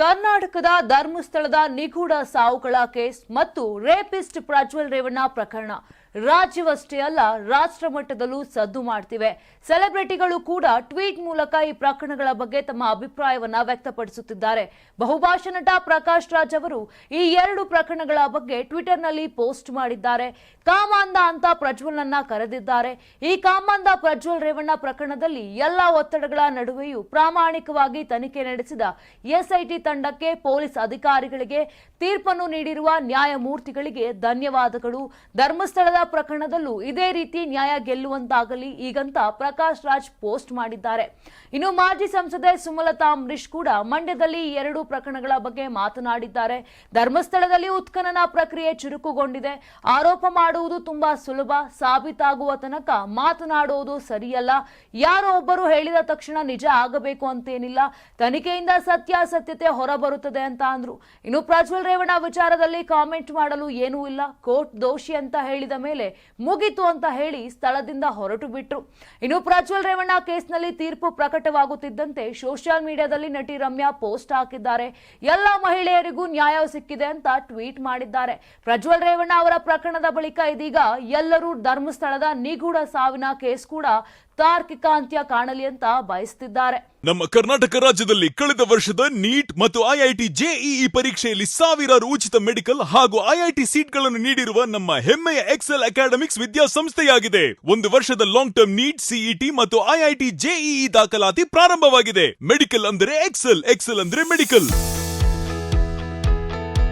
ಕರ್ನಾಟಕದ ಧರ್ಮಸ್ಥಳದ ನಿಗೂಢ ಸಾವುಗಳ ಕೇಸ್ ಮತ್ತು ರೇಪಿಸ್ಟ್ ಪ್ರಜ್ವಲ್ ರೇವಣ್ಣ ಪ್ರಕರಣ. ರಾಜ್ಯವಷ್ಟೇ ಅಲ್ಲ, ರಾಷ್ಟ್ರ ಮಟ್ಟದಲ್ಲೂ ಸದ್ದು ಮಾಡ್ತಿವೆ. ಸೆಲೆಬ್ರಿಟಿಗಳು ಕೂಡ ಟ್ವೀಟ್ ಮೂಲಕ ಈ ಪ್ರಕರಣಗಳ ಬಗ್ಗೆ ತಮ್ಮ ಅಭಿಪ್ರಾಯವನ್ನ ವ್ಯಕ್ತಪಡಿಸುತ್ತಿದ್ದಾರೆ. ಬಹುಭಾಷಾ ನಟ ಪ್ರಕಾಶ್ ರಾಜ್ ಅವರು ಈ ಎರಡು ಪ್ರಕರಣಗಳ ಬಗ್ಗೆ ಟ್ವಿಟರ್ನಲ್ಲಿ ಪೋಸ್ಟ್ ಮಾಡಿದ್ದಾರೆ. ಕಾಮಾಂದ ಅಂತ ಪ್ರಜ್ವಲ್ನನ್ನ ಕರೆದಿದ್ದಾರೆ. ಈ ಕಾಮಾಂದ ಪ್ರಜ್ವಲ್ ರೇವಣ್ಣ ಪ್ರಕರಣದಲ್ಲಿ ಎಲ್ಲಾ ಒತ್ತಡಗಳ ನಡುವೆಯೂ ಪ್ರಾಮಾಣಿಕವಾಗಿ ತನಿಖೆ ನಡೆಸಿದ ಎಸ್ಐಟಿ ತಂಡಕ್ಕೆ ಪೊಲೀಸ್ ಅಧಿಕಾರಿಗಳಿಗೆ ತೀರ್ಪನ್ನು ನೀಡಿರುವ ನ್ಯಾಯಮೂರ್ತಿಗಳಿಗೆ ಧನ್ಯವಾದಗಳು. ಧರ್ಮಸ್ಥಳದ ಪ್ರಕರಣದಲ್ಲೂ ಇದೇ ರೀತಿ ನ್ಯಾಯ ಗೆಲ್ಲುವಂತಾಗಲಿ ಈಗಂತ ಪ್ರಕಾಶ್ ರಾಜ್ ಪೋಸ್ಟ್ ಮಾಡಿದ್ದಾರೆ. ಇನ್ನು ಮಾಜಿ ಸಂಸದೆ ಸುಮಲತಾ ಅಂಬರೀಶ್ ಕೂಡ ಮಂಡ್ಯದಲ್ಲಿ ಎರಡು ಪ್ರಕರಣಗಳ ಬಗ್ಗೆ ಮಾತನಾಡಿದ್ದಾರೆ. ಧರ್ಮಸ್ಥಳದಲ್ಲಿ ಉತ್ಖನನ ಪ್ರಕ್ರಿಯೆ ಚುರುಕುಗೊಂಡಿದೆ. ಆರೋಪ ಮಾಡುವುದು ತುಂಬಾ ಸುಲಭ. ಸಾಬೀತಾಗುವ ತನಕ ಮಾತನಾಡುವುದು ಸರಿಯಲ್ಲ. ಯಾರೋ ಒಬ್ಬರು ಹೇಳಿದ ತಕ್ಷಣ ನಿಜ ಆಗಬೇಕು ಅಂತೇನಿಲ್ಲ. ತನಿಖೆಯಿಂದ ಸತ್ಯಾಸತ್ಯತೆ ಹೊರಬರುತ್ತದೆ ಅಂತ ಅಂದ್ರು. ಇನ್ನು ಪ್ರಜ್ವಲ್ ರೇವಣ್ಣ ವಿಚಾರದಲ್ಲಿ ಕಾಮೆಂಟ್ ಮಾಡಲು ಏನೂ ಇಲ್ಲ. ಕೋರ್ಟ್ ದೋಷಿ ಅಂತ ಹೇಳಿದ ಮೇಲೆ ಮುಗಿತು ಅಂತ ಹೇಳಿ ಸ್ಥಳದಿಂದ ಹೊರಟು ಬಿಟ್ರು. ಇನ್ನು ಪ್ರಜ್ವಲ್ ರೇವಣ್ಣ ಕೇಸ್ನಲ್ಲಿ ತೀರ್ಪು ಪ್ರಕಟವಾಗುತ್ತಿದ್ದಂತೆ ಸೋಷಿಯಲ್ ಮೀಡಿಯಾದಲ್ಲಿ ನಟಿ ರಮ್ಯಾ ಪೋಸ್ಟ್ ಹಾಕಿದ್ದಾರೆ. ಎಲ್ಲ ಮಹಿಳೆಯರಿಗೂ ನ್ಯಾಯ ಸಿಕ್ಕಿದೆ ಅಂತ ಟ್ವೀಟ್ ಮಾಡಿದ್ದಾರೆ. ಪ್ರಜ್ವಲ್ ರೇವಣ್ಣ ಅವರ ಪ್ರಕರಣದ ಬಳಿಕ ಇದೀಗ ಎಲ್ಲರೂ ಧರ್ಮಸ್ಥಳದ ನಿಗೂಢ ಸಾವಿನ ಕೇಸ್ ಕೂಡ ತಾರ್ಕಿಕ ಅಂತ್ಯ ಕಾಣಲಿ ಅಂತ ಬಯಸ್ತಿದ್ದಾರೆ. ನಮ್ಮ ಕರ್ನಾಟಕ ರಾಜ್ಯದಲ್ಲಿ ಕಳೆದ ವರ್ಷದ ನೀಟ್ ಮತ್ತು ಐಐಟಿ ಜೆಇಇ ಪರೀಕ್ಷೆಯಲ್ಲಿ ಸಾವಿರಾರು ಉಚಿತ ಮೆಡಿಕಲ್ ಹಾಗೂ ಐಐಟಿ ಸೀಟ್ಗಳನ್ನು ನೀಡಿರುವ ನಮ್ಮ ಹೆಮ್ಮೆಯ ಎಕ್ಸೆಲ್ ಅಕಾಡೆಮಿಕ್ಸ್ ವಿದ್ಯಾಸಂಸ್ಥೆಯಾಗಿದೆ. ಒಂದು ವರ್ಷದ ಲಾಂಗ್ ಟರ್ಮ್ ನೀಟ್, ಸಿಇಟಿ ಮತ್ತು ಐಐಟಿ ಜೆಇಇ ದಾಖಲಾತಿ ಪ್ರಾರಂಭವಾಗಿದೆ. ಮೆಡಿಕಲ್ ಅಂದರೆ ಎಕ್ಸೆಲ್ ಎಕ್ಸೆಲ್ ಅಂದ್ರೆ ಮೆಡಿಕಲ್.